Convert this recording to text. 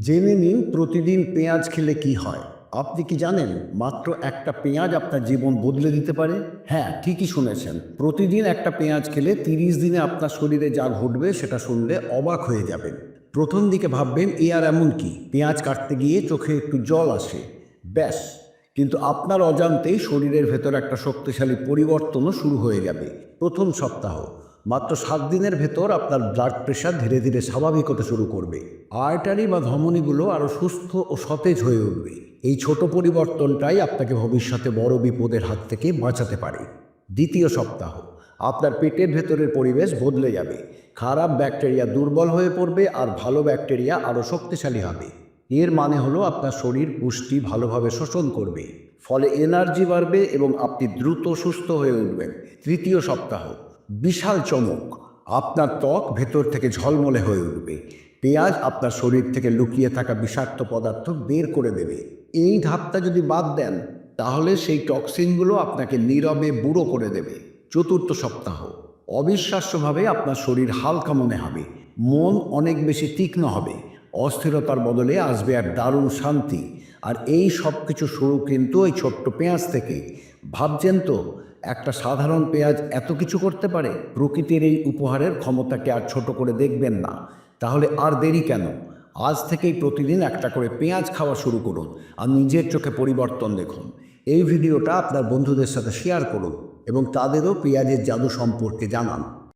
জেনে নিন প্রতিদিন পেঁয়াজ খেলে কি হয়। আপনি কি জানেন, মাত্র একটা পেঁয়াজ আপনার জীবন বদলে দিতে পারে? হ্যাঁ ঠিকই শুনেছেন। প্রতিদিন একটা পেঁয়াজ খেলে তিরিশ দিনে আপনার শরীরে যা ঘটবে সেটা শুনলে অবাক হয়ে যাবেন। প্রথম দিকে ভাববেন, এ আর এমন কি? পেঁয়াজ কাটতে গিয়ে চোখে একটু জল আসে। ব্যাস। কিন্তু আপনার অজান্তেই শরীরের ভেতর একটা শক্তিশালী পরিবর্তনও শুরু হয়ে যাবে প্রথম সপ্তাহ। মাত্র সাত দিনের ভেতর আপনার ব্লাড প্রেশার ধীরে ধীরে স্বাভাবিক হতে শুরু করবে। আর্টারি বা ধমনীগুলো আরও সুস্থ ও সতেজ হয়ে উঠবে। এই ছোট পরিবর্তনটাই আপনাকে ভবিষ্যতে বড় বিপদের হাত থেকে বাঁচাতে পারে। দ্বিতীয় সপ্তাহ, আপনার পেটের ভেতরের পরিবেশ বদলে যাবে। খারাপ ব্যাকটেরিয়া দুর্বল হয়ে পড়বে আর ভালো ব্যাকটেরিয়া আরও শক্তিশালী হবে। এর মানে হলো আপনার শরীর পুষ্টি ভালোভাবে শোষণ করবে। ফলে এনার্জি বাড়বে এবং আপনি দ্রুত সুস্থ হয়ে উঠবেন। তৃতীয় সপ্তাহ বিশাল চমক। আপনার ত্বক ভেতর থেকে ঝলমলে হয়ে উঠবে। পেঁয়াজ আপনার শরীর থেকে লুকিয়ে থাকা বিষাক্ত পদার্থ বের করে দেবে। এই ধাপটা যদি বাদ দেন, তাহলে সেই টক্সিনগুলো আপনাকে নীরবে বুড়ো করে দেবে। চতুর্থ সপ্তাহ। অবিশ্বাস্যভাবে আপনার শরীর হালকা মনে হবে। মন অনেক বেশি তীক্ষ্ণ হবে। অস্থিরতার বদলে আসবে এক দারুণ শান্তি। আর এই সব কিছু শুরু কিন্তু ওই ছোট্ট পেঁয়াজ থেকে। ভাবছেন তো একটা সাধারণ পেঁয়াজ এত কিছু করতে পারে? প্রকৃতির এই উপহারের ক্ষমতাকে আর ছোট করে দেখবেন না। তাহলে আর দেরি কেন? আজ থেকেই প্রতিদিন একটা করে পেঁয়াজ খাওয়া শুরু করুন আর নিজের চোখে পরিবর্তন দেখুন। এই ভিডিওটা আপনার বন্ধুদের সাথে শেয়ার করুন এবং তাদেরও পেঁয়াজের জাদু সম্পর্কে জানান।